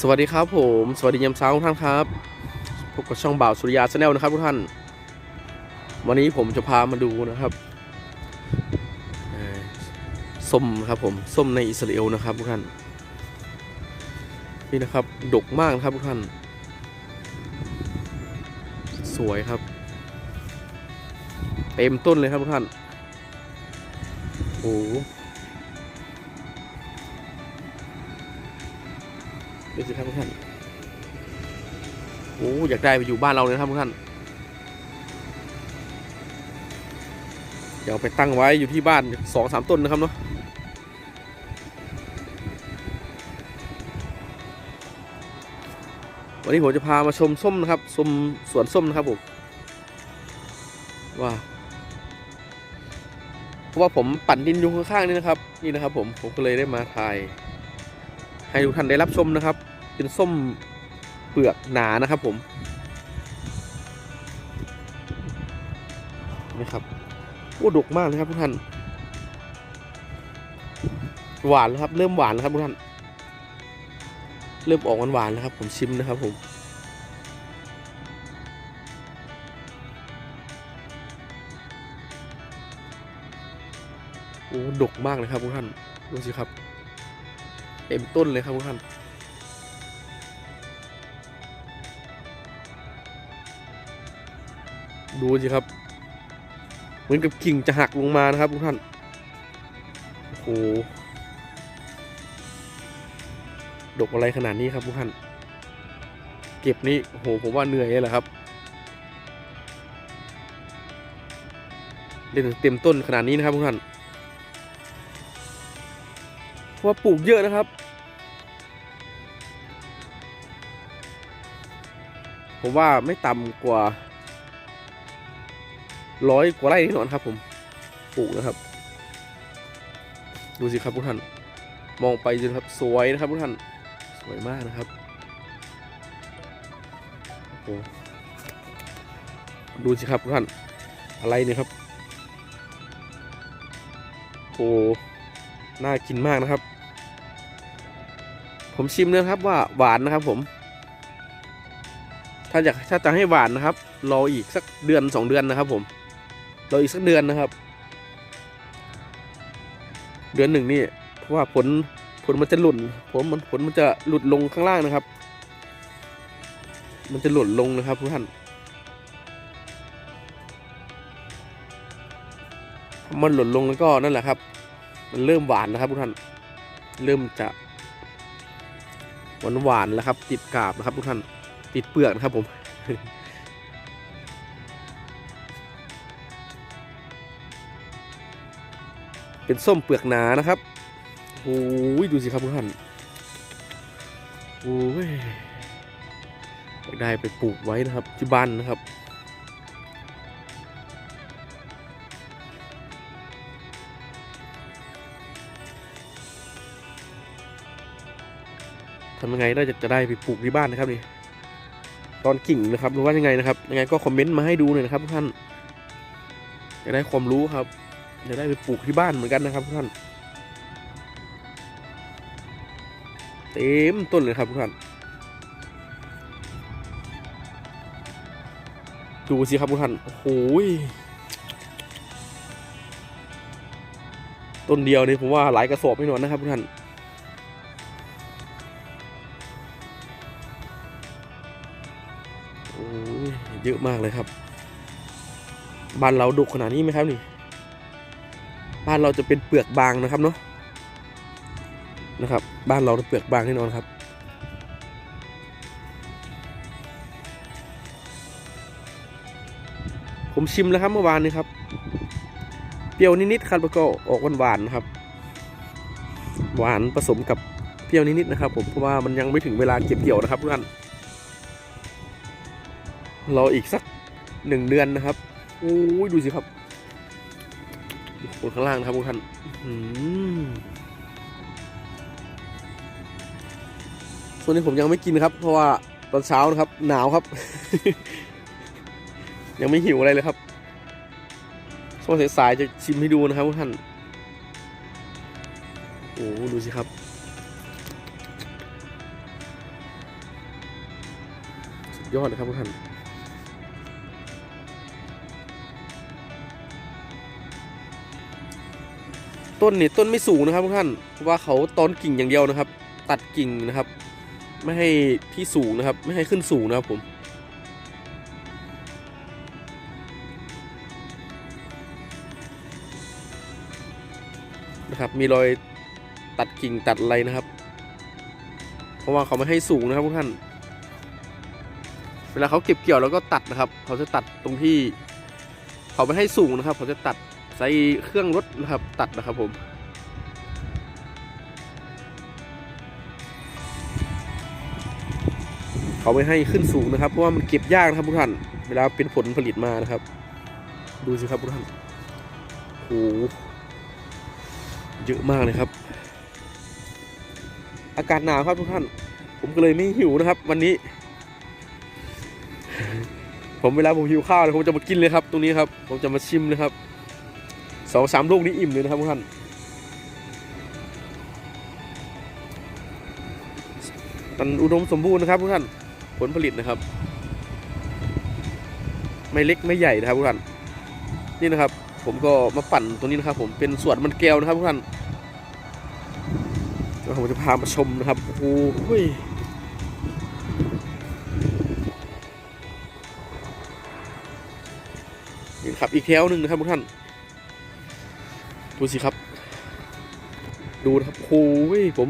สวัสดีครับผม สวัสดียามเช้าทุกท่านครับพบกับช่องบ่าวสุริยาชาแนลนะครับทุกท่าน วันนี้ผมจะพามาดูนะครับส้มครับผมส้มในอิสราเอลนะครับทุกท่านนี่นะครับดกมากนะครับทุกท่าน สวยครับ เต็มต้นเลยครับทุกท่านโอ้ ดูสิครับทุกท่านโอ้อยากได้ไปอยู่บ้านเราเลยนะครับทุกท่านเดี๋ยวไปตั้งไว้อยู่ที่บ้านสองสามต้นนะครับเนาะวันนี้ผมจะพามาชมส้มนะครับชมสวนส้มนะครับผมว้าวเพราะว่าผมปั่นดินอยู่ข้างๆนี่นะครับ นี่นะครับผมผมก็เลยได้มาถ่าย ให้ทุกท่านได้รับชมนะครับ เป็นส้มเปลือกหนานะครับผมนี่ครับโอ้ดกมากเลยครับทุกท่าน หวานแล้วครับ เริ่มหวานแล้วครับทุกท่าน เริ่มออกหวานๆแล้วครับ ผมชิมนะครับผมโอ้ดกมากเลยครับทุกท่านดูสิครับ เต็มต้นเลยครับทุกท่านดูสิครับ เหมือนกับกิ่งจะหักลงมานะครับทุกท่าน โอ้โห ดกอะไรขนาดนี้ครับทุกท่าน เก็บนี่โอ้โห ผมว่าเหนื่อยเลยแหละครับ เล่นเต็มต้นขนาดนี้นะครับทุกท่าน ว่าปลูกเยอะนะครับ ผมว่าไม่ต่ำกว่าร้อยกว่าไร่แน่นอนครับ ผมปลูกนะครับ ดูสิครับทุกท่าน มองไปดูครับสวยนะครับทุกท่านสวยมากนะครับโอ้ดูสิครับทุกท่านอะไรเนี่ยครับโอ้น่ากินมากนะครับ ผมชิมนะครับว่าหวานนะครับ ผม ถ้าอยากถ้าจะให้หวานนะครับ รออีกสักเดือนสองเดือนนะครับ ผมรออีกสักเดือนนะครับ เดือนหนึ่งนี่เพราะว่าผลผลมันจะหล่นผลมันผลมันจะหลุดลงข้างล่างนะครับ มันจะหล่นลงนะครับทุกท่านมันหล่นลงแล้วก็นั่นแหละครับ มันเริ่มหวานนะครับทุกท่าน เริ่มจะ หวานหวานๆแล้วครับ ติดกาบนะครับทุกท่านติดเปลือกนะครับผมเป็นส้มเปลือกหนานะครับโอ้ยดูสิครับทุกท่านโอ้ยได้ไปปลูกไว้นะครับที่บ้านนะครับ ทำยังไงได้จะจะได้ไปปลูกที่บ้านนะครับนี่ตอนกิ่งนะครับหรือว่ายังไงนะครับยังไงก็คอมเมนต์มาให้ดูหน่อยนะครับทุกท่านจะได้ความรู้ครับจะได้ไปปลูกที่บ้านเหมือนกันนะครับทุกท่านเต็มต้นเลยครับทุกท่านดูสิครับทุกท่านโอ้โหยต้นเดียวนี่ผมว่าหลายกระสอบแน่นอนนะครับทุกท่าน เยอะมากเลยครับ บ้านเราดุขนาดนี้ไหมครับนี่ บ้านเราจะเป็นเปลือกบางนะครับเนาะนะครับ บ้านเราเปลือกบางแน่นอนครับ ผมชิมแล้วครับเมื่อวานนี้ครับเปรี้ยวนิดๆครับแล้วก็ออกหวานๆนะครับ หวานผสมกับเปรี้ยวนิดๆนะครับ ผมเพราะว่ามันยังไม่ถึงเวลาเก็บเกี่ยวนะครับทุกท่าน รออีกสักหนึ่งเดือนนะครับโอ้ยดูสิครับดูคนข้างล่างนะครับทุกท่านส่วนนี้ผมยังไม่กินครับ เพราะว่าตอนเช้านะครับ หนาวครับ ยังไม่หิวอะไรเลยครับช่วงสายๆจะชิมให้ดูนะครับทุกท่านโอ้ดูสิครับยอดเลยครับทุกท่าน ต้นนี่ต้นไม่สูงนะครับทุกท่านเพราะว่าเขาตอนกิ่งอย่างเดียวนะครับ ตัดกิ่งนะครับ ไม่ให้ที่สูงนะครับ ไม่ให้ขึ้นสูงนะครับผมนะครับมีรอยตัดกิ่งตัดอะไรนะครับ เพราะว่าเขาไม่ให้สูงนะครับทุกท่าน เวลาเขาเก็บเกี่ยวแล้วก็ตัดนะครับ เขาจะตัดตรงที่ เขาไม่ให้สูงนะครับ เขาจะตัด ใส่เครื่องรถนะครับตัดนะครับผมเขาไม่ให้ขึ้นสูงนะครับ เพราะว่ามันเก็บยากนะครับทุกท่านเวลาเป็นผลผลิตมานะครับ ดูสิครับทุกท่านโอ้โหเยอะมากเลยครับ อากาศหนาวครับทุกท่าน ผมก็เลยไม่หิวนะครับ วันนี้ ผมเวลาผมหิวข้าวเนี่ยผมจะมากินเลยครับ ตรงนี้ครับ ผมจะมาชิมเลยครับ องสามลูกนี้อิ่มเลยนะครับทุกท่านมันอุดมสมบูรณ์นะครับทุกท่านผลผลิตนะครับ ไม่เล็กไม่ใหญ่นะครับทุกท่านนี่นะครับ ผมก็มาปั่นตรงนี้นะครับ ผมเป็นสวนมันแก้วนะครับทุกท่านแล้วผมจะพามาชมนะครับโอ้โหนี่ครับอีกแถวหนึ่งนะครับทุกท่าน ดูสิครับ ดูนะครับโอ้โหผม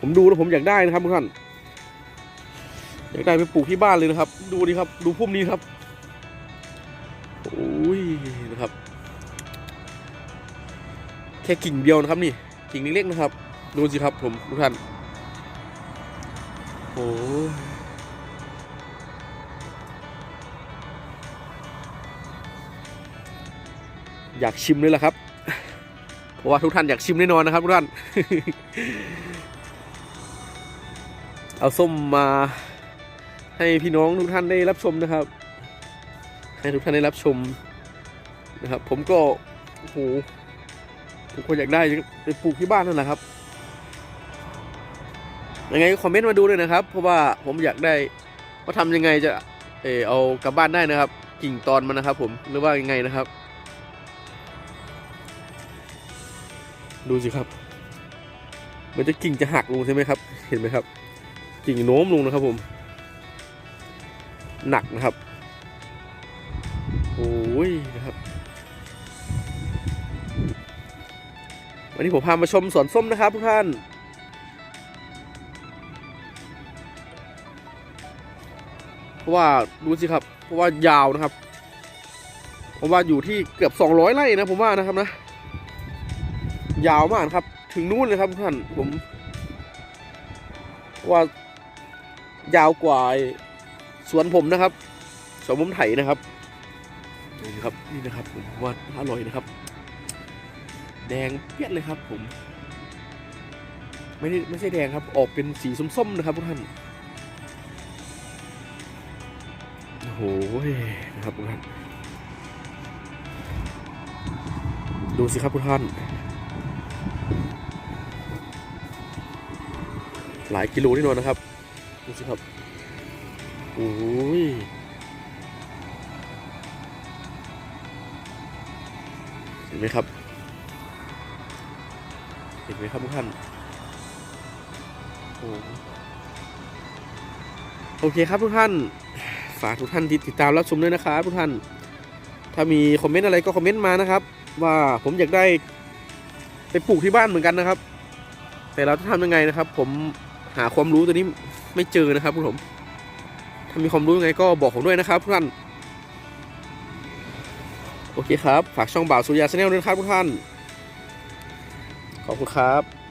ผมดูแล้วผมอยากได้นะครับทุกท่านอยากได้ไปปลูกที่บ้านเลยนะครับ ดูดิครับ ดูพุ่มนี้ครับโอ้ยนะครับ แค่กิ่งเดียวนะครับนี่กิ่งเล็กๆนะครับ ดูสิครับผมทุกท่านโอ้ อยากชิมเลยล่ะครับ เพราะว่าทุกท่านอยากชิมแน่นอนนะครับทุกท่าน เอาส้มมาให้พี่น้องทุกท่านได้รับชมนะครับ ให้ทุกท่านได้รับชมนะครับ ผมก็โอ้โหทุกคนอยากได้ไปปลูกที่บ้านนั่นแหละครับยังไงก็คอมเมนต์มาดูเลยนะครับ เพราะว่าผมอยากได้ว่าทำยังไงจะเออเอากลับบ้านได้นะครับ กิ่งตอนมันนะครับ ผมหรือว่ายังไงนะครับ ดูสิครับ มันจะกิ่งจะหักลงใช่ไหมครับ เห็นไหมครับ กิ่งโน้มลงนะครับผม หนักนะครับ โอ้ยนะครับ วันนี้ผมพามาชมสวนส้มนะครับทุกท่าน เพราะว่าดูสิครับ เพราะว่ายาวนะครับ ผมว่าอยู่ที่เกือบ 200ไร่นะผมว่านะครับนะ ยาวมากครับ ถึงนู่นเลยครับท่านผมว่ายาวกว่าสวนผมนะครับสวนผมไถนะครับนี่ครับนี่นะครับผมว่าอร่อยนะครับ แดงเปี้ยนเลยครับ ผม ไม่ได้ไม่ใช่แดงครับ ออกเป็นสีส้มๆนะครับทุกท่านโอ้โหนะครับทุกท่านดูสิครับทุกท่าน หลายกิโลแน่นอนนะครับดูสิครับโอ้ยเห็นไหมครับ เห็นไหมครับทุกท่านโอ้โอเคครับทุกท่าน ฝากทุกท่านที่ติดตามรับชมด้วยนะครับทุกท่าน ถ้ามีคอมเมนต์อะไรก็คอมเมนต์มานะครับ ว่าผมอยากได้ไปปลูกที่บ้านเหมือนกันนะครับ แต่เราจะทำยังไงนะครับ ผม หาความรู้ตัวนี้ไม่เจอนะครับคุณผม ถ้ามีความรู้ยังไงก็บอกผมด้วยนะครับทุกท่าน โอเคครับ ฝากช่องบ่าวสุริยาชาแนลด้วยครับทุกท่าน ขอบคุณครับ